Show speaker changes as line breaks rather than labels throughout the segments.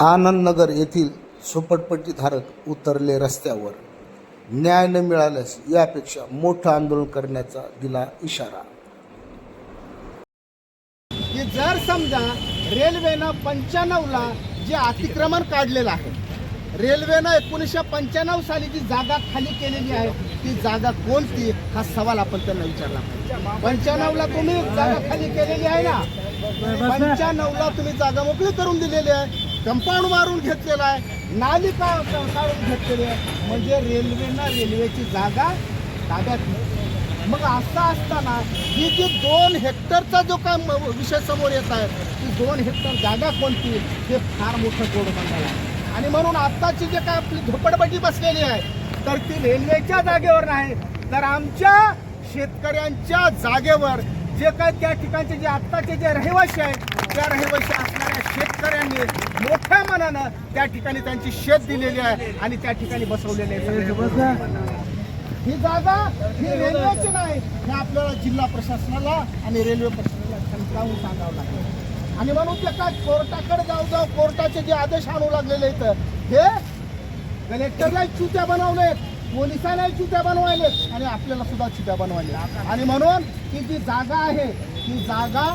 आनंदनगर येथील झोपडपट्टीधारक उतरले रस्त्यावर. न्याय न मिळाल्यास यापेक्षा मोठं आंदोलन करण्याचा दिला इशारा.
की जर समजा रेल्वेनं पंच्याण्णवला जे अतिक्रमण काढलेलं आहे रेल्वेनं एकोणीसशे पंच्याण्णव साली जी जागा खाली केलेली आहे ती जागा कोणती? हा सवाल आपण त्यांना विचारला पंच्याण्णवला तुम्ही जागा खाली केलेली आहे ना? पंच्याण्णवला तुम्ही जागा मोकळी करून दिलेली आहे. कंपाऊंड मारून घेतलेला आहे. नाली का काढून घेतलेली आहे. म्हणजे रेल्वेनं रेल्वेची जागा ताब्यात मग असं असताना ही जी दोन हेक्टरचा जो काय विषय समोर येत आहे ती दोन हेक्टर जागा कोणती? हे फार मोठं जोड बंधन आहे. आणि म्हणून आत्ताची जे काय आपली झोपडपट्टी बसलेली आहे तर ती रेल्वेच्या जागेवर नाही तर आमच्या शेतकऱ्यांच्या जागेवर जे काय त्या ठिकाणचे जे आत्ताचे जे रहिवासी आहेत त्या रहिवासी असणाऱ्या शेतकऱ्यांनी मोठ्या मनानं त्या ठिकाणी त्यांची शेत दिलेली आहे आणि त्या ठिकाणी बसवलेले आहे ही जागा ही रेल्वेची नाही हे आपल्याला जिल्हा प्रशासनाला आणि रेल्वे प्रशासनाला जाऊन सांगावं लागेल. आणि म्हणून ते काय कोर्टाकडे जाऊ जाऊ कोर्टाचे जे आदेश आणू लागलेले आहेत हे कलेक्टरला चुत्या बनवलेत. पोलिसांनाही चुत्या बनवायलेत आणि आपल्याला सुद्धा चुत्या बनवायले आणि म्हणून ही जी जागा आहे ती जागा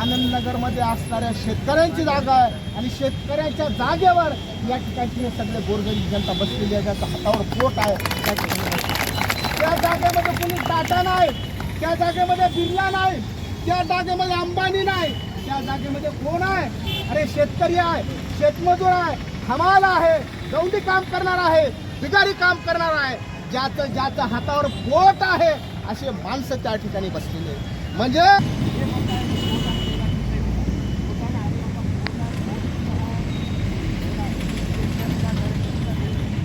आनंदनगरमध्ये असणाऱ्या शेतकऱ्यांची जागा आहे. आणि शेतकऱ्यांच्या जागेवर या ठिकाणची सगळे गोरगरीब जनता बसलेली आहे. ज्याचा हातावर पोट आहे त्या त्या जागेमध्ये कोणी टाटा नाही त्या जागेमध्ये बिर्ला नाही त्या जागेमध्ये अंबानी नाही त्या जागेमध्ये कोण आहे? अरे शेतकरी आहे शेतमजूर आहे हमाल आहे गौंडी काम करणार आहे. बिगारी काम करणार आहे. ज्याचं ज्याचं हातावर बोट आहे असे माणसं त्या ठिकाणी बसलेले म्हणजे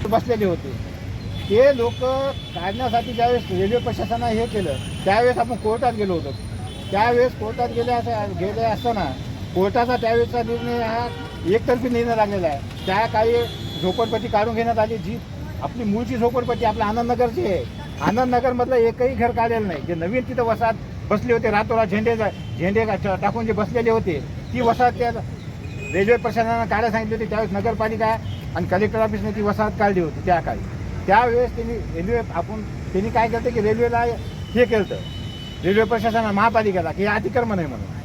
बसलेले होते. ते लोक काढण्यासाठी ज्यावेळेस रेल्वे प्रशासनाने हे केलं त्यावेळेस आपण कोर्टात गेलो होतो. त्यावेळेस कोर्टात गेले असं गेले असताना कोर्टाचा त्यावेळेसचा निर्णय हा एकतर्फी निर्णय लागलेला आहे. त्या काही झोपडपट्टी काढून घेण्यात आली जी आपली मूळची झोपडपट्टी आपल्या आनंदनगरची आहे. आनंदनगरमधलं एकही घर काढलेलं नाही. जे नवीन तिथं वसाहत बसले होते रातोरा झेंडे झेंडे टाकून जे बसलेले होते ती वसाहत त्या रेल्वे प्रशासनानं काढायला सांगितली होती. त्यावेळेस नगरपालिका आणि कलेक्टर ऑफिसने ती वसाहत काढली होती त्या काळी. त्यावेळेस त्यांनी रेल्वे आपण त्यांनी काय केलं की रेल्वेला हे केलं रेल्वे प्रशासनानं महापालिकेला की हे अतिक्रमण आहे म्हणून.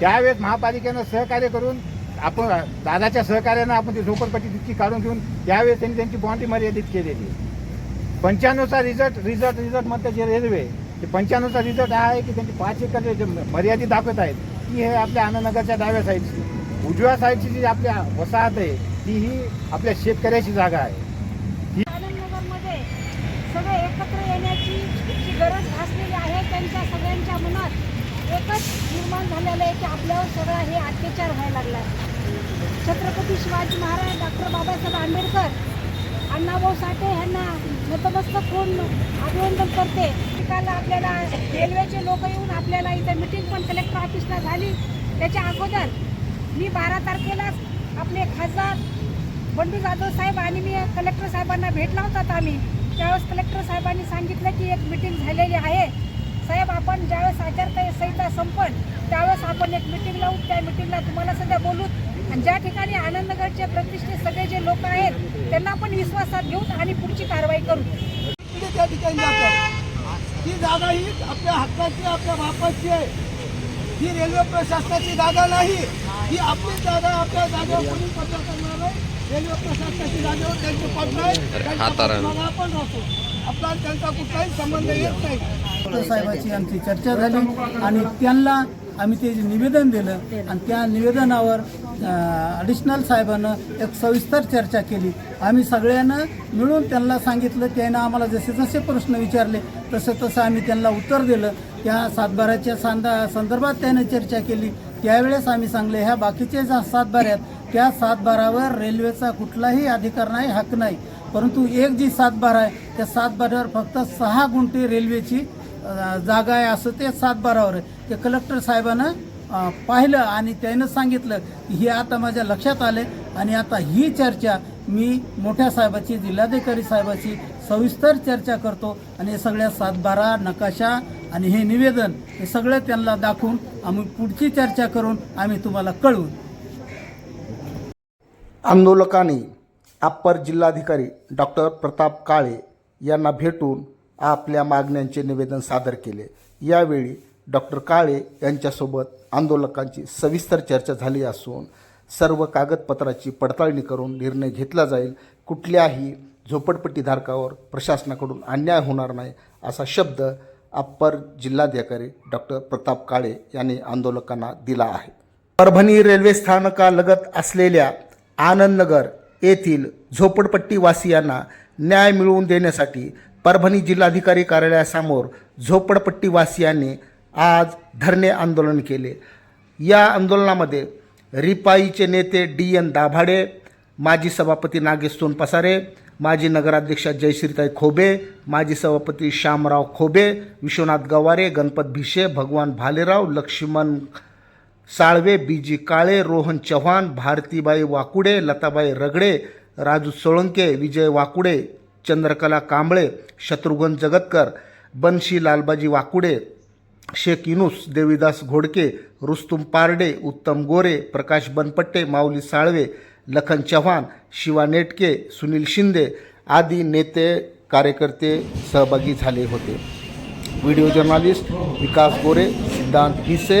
त्यावेळेस महापालिकेनं सहकार्य करून आपण दादाच्या सहकार्यानं आपण ती झोपडपट्टी तितकी काढून घेऊन त्यावेळेस त्यांनी त्यांची बाउंड्री मर्यादित केलेली पंच्याण्णवचा रिझल्ट रिझल्ट रिझल्ट म्हणतात जे रेल्वे ते पंच्याण्णवचा रिझल्ट हा आहे की त्यांची पाच एकर जे मर्यादित दाखवत आहेत ती हे आपल्या आनंदनगरच्या डाव्या साईडची उजव्या साईडची जी आपल्या वसाहत आहे ती ही आपल्या शेतकऱ्याची जागा आहे.
आनंदनगरमध्ये सगळे एकत्र येण्याची गरज भासलेली आहे त्यांच्या सगळ्यांच्या मनात एकच निर्माण झालेलं आहे की आपल्यावर सगळा हे अत्याचार व्हायला लागला आहे. छत्रपती शिवाजी महाराज डॉक्टर बाबासाहेब आंबेडकर अण्णाभाऊ साठे यांना नतमस्तक होऊन अभिनंदन करते. ठिकाणला आपल्याला रेल्वेचे लोक येऊन आपल्याला इथं मिटिंग पण कलेक्टर ऑफिसला झाली. त्याच्या अगोदर मी बारा तारखेला आपले खासदार बंडू जाधव साहेब आणि मी कलेक्टर साहेबांना भेटला होतात आम्ही. त्यावेळेस कलेक्टर साहेबांनी सांगितलं की एक मिटिंग झालेली आहे. साहेब आपण ज्यावेळेस आचारसंहिता संपल त्यावेळेस आपण एक मिटिंग लावू. त्या मिटिंगला तुम्हाला सध्या बोलू. आणि ज्या ठिकाणी आनंदनगरचे प्रतिष्ठित सगळे जे लोक आहेत त्यांना पण विश्वासात घेऊन आणि पुढची कारवाई करू.
त्या ठिकाणी जातात ही जागा ही आपल्या हक्काची आपल्या बापाची आहे. ही रेल्वे प्रशासनाची जागा नाही. ही आपली जागा आपल्या जागेवर कोणी पत्र करणार नाही. रेल्वे प्रशासनाची जागेवर त्यांचे पद नाही. त्यांच्या पत्राला आपण राहतो. आपला त्यांचा कुठलाही संबंध येत नाही.
साहेबाची आमची चर्चा झाली आणि त्यांना आम्ही ते निवेदन दिलं आणि त्या निवेदनावर ॲडिशनल साहेबानं एक सविस्तर चर्चा केली. आम्ही सगळ्यांना मिळून त्यांना सांगितलं त्यानं आम्हाला जसे जसे प्रश्न विचारले तसं तसं आम्ही त्यांना उत्तर दिलं. त्या सातबाराच्या सांदा संदर्भात त्यानं चर्चा केली. त्यावेळेस आम्ही सांगले ह्या बाकीचे ज्या सातबाऱ्यात त्या सातबारावर रेल्वेचा कुठलाही अधिकार नाही हक्क नाही. परंतु एक जी सातबार आहे त्या सातबारावर फक्त सहा गुंठे रेल्वेची जागा आहे असं ते सातबारावर आहे. ते कलेक्टर साहेबानं पाहिलं आणि त्यानं सांगितलं की हे आता माझ्या लक्षात आले आणि आता ही चर्चा मी मोठ्या साहेबाची जिल्हाधिकारी साहेबाची सविस्तर चर्चा करतो आणि हे सगळ्या सातबारा नकाशा आणि हे निवेदन हे सगळं त्यांना दाखवून आम्ही पुढची चर्चा करून आम्ही तुम्हाला कळवू.
आंदोलकांनी अप्पर जिल्हाधिकारी डॉक्टर प्रताप काळे यांना भेटून आपल्या मागण्यांचे निवेदन सादर केले. यावेळी डॉक्टर काळे यांच्यासोबत आंदोलकांची सविस्तर चर्चा झाली असून सर्व कागदपत्राची पडताळणी करून निर्णय घेतला जाईल. कुठल्याही झोपडपट्टीधारकावर प्रशासनाकडून अन्याय होणार नाही असा शब्द अप्पर जिल्हाधिकारी डॉक्टर प्रताप काळे यांनी आंदोलकांना दिला आहे. परभणी रेल्वे स्थानकालगत असलेल्या आनंदनगर येथील झोपडपट्टीवासियांना न्याय मिळवून देण्यासाठी परभणी जिल्हाधिकारी कार्यालयासमोर झोपडपट्टीवासियांनी आज धरणे आंदोलन केले. या आंदोलनामध्ये रिपाईचे नेते डी एन दाभाडे माजी सभापती नागेश सोनपसारे माजी नगराध्यक्षा जयश्रीताई खोबे माजी सभापती श्यामराव खोबे विश्वनाथ गवारे गणपत भिशे भगवान भालेराव लक्ष्मण साळवे बीजी काळे रोहन चव्हाण भारतीबाई वाकुडे लताबाई रगडे राजू सोळंके विजय वाकुडे चंद्रकला कांबळे शत्रुघ्न जगतकर बनशी लालबाजी वाकुडे शेख इनुस देवीदास घोडके रुस्तुम पारडे उत्तम गोरे प्रकाश बनपट्टे माऊली साळवे लखन चव्हाण शिवा नेटके सुनील शिंदे आदी नेते कार्यकर्ते सहभागी झाले होते. व्हिडिओ जर्नालिस्ट विकास गोरे सिद्धांत भिसे